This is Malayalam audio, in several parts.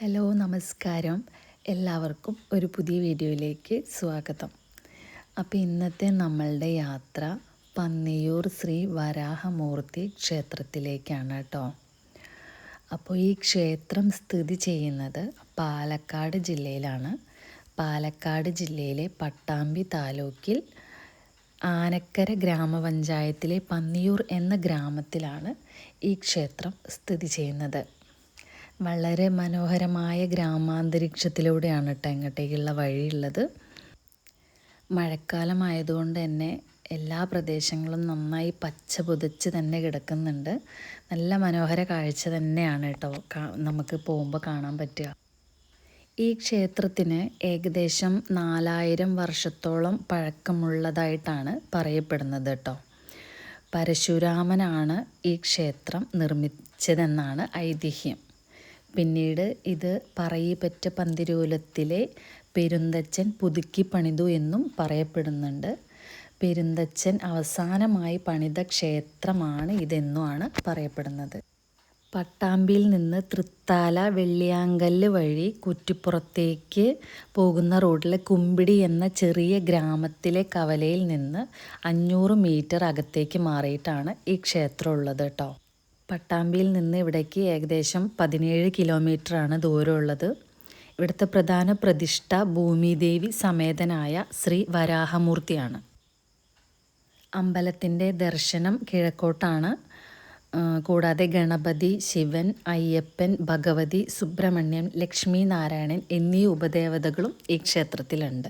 ഹലോ നമസ്കാരം. എല്ലാവർക്കും ഒരു പുതിയ വീഡിയോയിലേക്ക് സ്വാഗതം. അപ്പോൾ ഇന്നത്തെ നമ്മളുടെ യാത്ര പന്നിയൂർ ശ്രീ വരാഹമൂർത്തി ക്ഷേത്രത്തിലേക്കാണ് കേട്ടോ. അപ്പോൾ ഈ ക്ഷേത്രം സ്ഥിതി ചെയ്യുന്നത് പാലക്കാട് ജില്ലയിലാണ്. പാലക്കാട് ജില്ലയിലെ പട്ടാമ്പി താലൂക്കിൽ ആനക്കര ഗ്രാമപഞ്ചായത്തിലെ പന്നിയൂർ എന്ന ഗ്രാമത്തിലാണ് ഈ ക്ഷേത്രം സ്ഥിതി ചെയ്യുന്നത്. വളരെ മനോഹരമായ ഗ്രാമാന്തരീക്ഷത്തിലൂടെയാണ് കേട്ടോ ഇങ്ങോട്ടേക്കുള്ള വഴിയുള്ളത്. മഴക്കാലമായതുകൊണ്ട് തന്നെ എല്ലാ പ്രദേശങ്ങളും നന്നായി പച്ച പുതച്ച് തന്നെ കിടക്കുന്നുണ്ട്. നല്ല മനോഹര കാഴ്ച തന്നെയാണ് കേട്ടോ നമുക്ക് പോകുമ്പോൾ കാണാൻ പറ്റുക. ഈ ക്ഷേത്രത്തിന് ഏകദേശം നാലായിരം വർഷത്തോളം പഴക്കമുള്ളതായിട്ടാണ് പറയപ്പെടുന്നത് കേട്ടോ പരശുരാമനാണ് ഈ ക്ഷേത്രം നിർമ്മിച്ചതെന്നാണ് ഐതിഹ്യം. പിന്നീട് ഇത് പറയിപ്പറ്റ പന്തിരൂലത്തിലെ പെരുന്തച്ചൻ പുതുക്കി പണിതു എന്നും പറയപ്പെടുന്നുണ്ട്. പെരുന്തച്ചൻ അവസാനമായി പണിത ക്ഷേത്രമാണ് ഇതെന്നുമാണ് പറയപ്പെടുന്നത്. പട്ടാമ്പിയിൽ നിന്ന് തൃത്താല വെള്ളിയാങ്കല്ല് വഴി കുറ്റിപ്പുറത്തേക്ക് പോകുന്ന റോഡിലെ കുമ്പിടി എന്ന ചെറിയ ഗ്രാമത്തിലെ കവലയിൽ നിന്ന് അഞ്ഞൂറ് മീറ്റർ അകത്തേക്ക് മാറിയിട്ടാണ് ഈ ക്ഷേത്രം ഉള്ളത് കേട്ടോ. പട്ടാമ്പിയിൽ നിന്ന് ഇവിടേക്ക് ഏകദേശം പതിനേഴ് കിലോമീറ്ററാണ് ദൂരമുള്ളത്. ഇവിടുത്തെ പ്രധാന പ്രതിഷ്ഠ ഭൂമിദേവി സമേതനായ ശ്രീ വരാഹമൂർത്തിയാണ്. അമ്പലത്തിന്റെ ദർശനം കിഴക്കോട്ടാണ്. കൂടാതെ ഗണപതി ശിവൻ അയ്യപ്പൻ ഭഗവതി സുബ്രഹ്മണ്യൻ ലക്ഷ്മി നാരായണൻ എന്നീ ഉപദേവതകളും ഈ ക്ഷേത്രത്തിലുണ്ട്.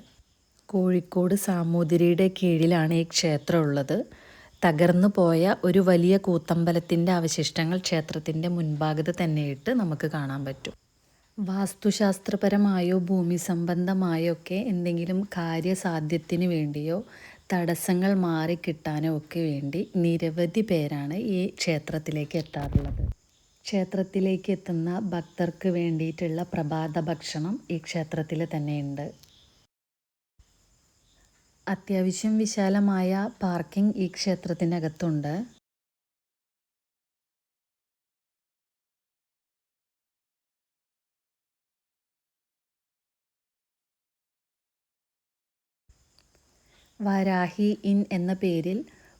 കോഴിക്കോട് സാമൂതിരിയുടെ കീഴിലാണ് ഈ ക്ഷേത്രം ഉള്ളത്. തകർന്നു പോയ ഒരു വലിയ കൂത്തമ്പലത്തിന്റെ അവശിഷ്ടങ്ങൾ ക്ഷേത്രത്തിന്റെ മുൻഭാഗത്ത് തന്നെയിട്ട് നമുക്ക് കാണാൻ പറ്റും. വാസ്തുശാസ്ത്രപരമായോ ഭൂമി സംബന്ധമായോ ഒക്കെ എന്തെങ്കിലും കാര്യസാധ്യത്തിന് വേണ്ടിയോ തടസ്സങ്ങൾ മാറിക്കിട്ടാനോ ഒക്കെ വേണ്ടി നിരവധി പേരാണ് ഈ ക്ഷേത്രത്തിലേക്ക് എത്താറുള്ളത്. ക്ഷേത്രത്തിലേക്ക് എത്തുന്ന ഭക്തർക്ക് വേണ്ടിയിട്ടുള്ള പ്രഭാത ഭക്ഷണം ഈ ക്ഷേത്രത്തിൽ തന്നെയുണ്ട്. അത്യാവശ്യം വിശാലമായ പാർക്കിംഗ് ഈ ക്ഷേത്രത്തിനകത്തുണ്ട്. വാരാഹി ഇൻ എന്ന പേരിൽ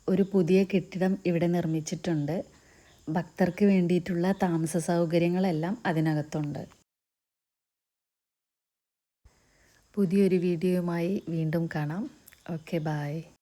ഒരു പുതിയ കെട്ടിടം ഇവിടെ നിർമ്മിച്ചിട്ടുണ്ട്. ഭക്തർക്ക് വേണ്ടിയിട്ടുള്ള താമസ സൗകര്യങ്ങളെല്ലാം അതിനകത്തുണ്ട്. പുതിയൊരു വീഡിയോയുമായി വീണ്ടും കാണാം. Okay, bye.